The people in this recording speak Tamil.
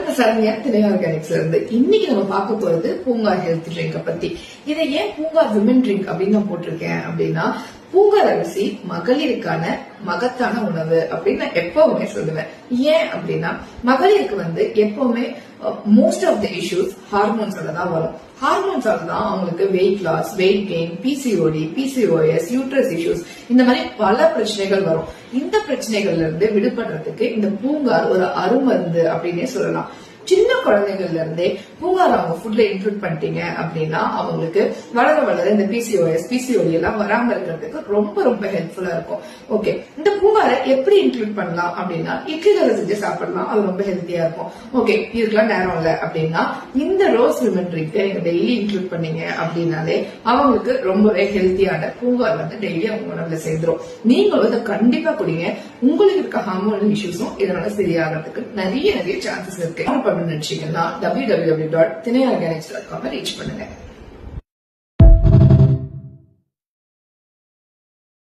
இவன் சரண்யா திணை ஆர்கானிக்ஸ்ல இருந்து இன்னைக்கு நம்ம பார்க்க போறது பூங்கா ஹெல்த் ட்ரிங்க பத்தி. இதை ஏன் பூங்கா விமன் ட்ரிங்க் அப்படின்னு நான் போட்டிருக்கேன் அப்படின்னா பூங்கா அரிசி மகளிருக்கான மகத்தான உணவு அப்படின்னு நான் எப்பவுமே சொல்லுவேன். ஏன் அப்படின்னா மகளிருக்கு வந்து எப்பவுமே மோஸ்ட் ஆஃப் த இஷ்யூஸ் ஹார்மோன்ஸால தான் வரும். ஹார்மோன்ஸால தான் அவங்களுக்கு weight loss weight gain PCOD PCOS uterus issues இந்த மாதிரி பல பிரச்சனைகள் வரும். இந்த பிரச்சனைகள்ல இருந்து விடுபடுறதுக்கு இந்த பூங்கார் ஒரு அருமருந்து அப்படின்னே சொல்லலாம். சின்ன குழந்தைகள்ல இருந்தே பூங்கார் அவங்க ஃபுட்ல இன்க்ளூட் பண்ணிட்டீங்க அப்படின்னா அவங்களுக்கு வளர வளர இந்த பிசிஓஎஸ் பிசிஓடி எல்லாம் வராம இருக்கிறதுக்கு ரொம்ப ரொம்ப ஹெல்ப்ஃபுல்லா இருக்கும். ஓகே இந்த பூங்காரை எப்படி இன்க்ளூட் பண்ணலாம் அப்படின்னா இட்லிகளை செஞ்சு சாப்பிடலாம். அது ரொம்ப ஹெல்த்தியா இருக்கும். ஓகே இதுக்கெல்லாம் நேரம் இல்லை அப்படின்னா இந்த ரோஸ் விமன் ட்ரிங்க் நீங்க டெய்லி இன்க்ளூட் பண்ணீங்க அப்படின்னாலே அவங்களுக்கு ரொம்பவே ஹெல்த்தியான பூங்கார் வந்து டெய்லி அவங்க உணவுல சேர்ந்துரும். நீங்களும் இதை கண்டிப்பா குடிங்க. உங்களுக்கு இருக்க ஹார்மோனல் இஷ்யூஸும் இதனால சரியாகிறதுக்கு நிறைய நிறைய சான்சஸ் இருக்கு. பண்ணணும்னு நினைச்சீங்கன்னா W W dot Thinai organics dot com reach பண்ணுங்க.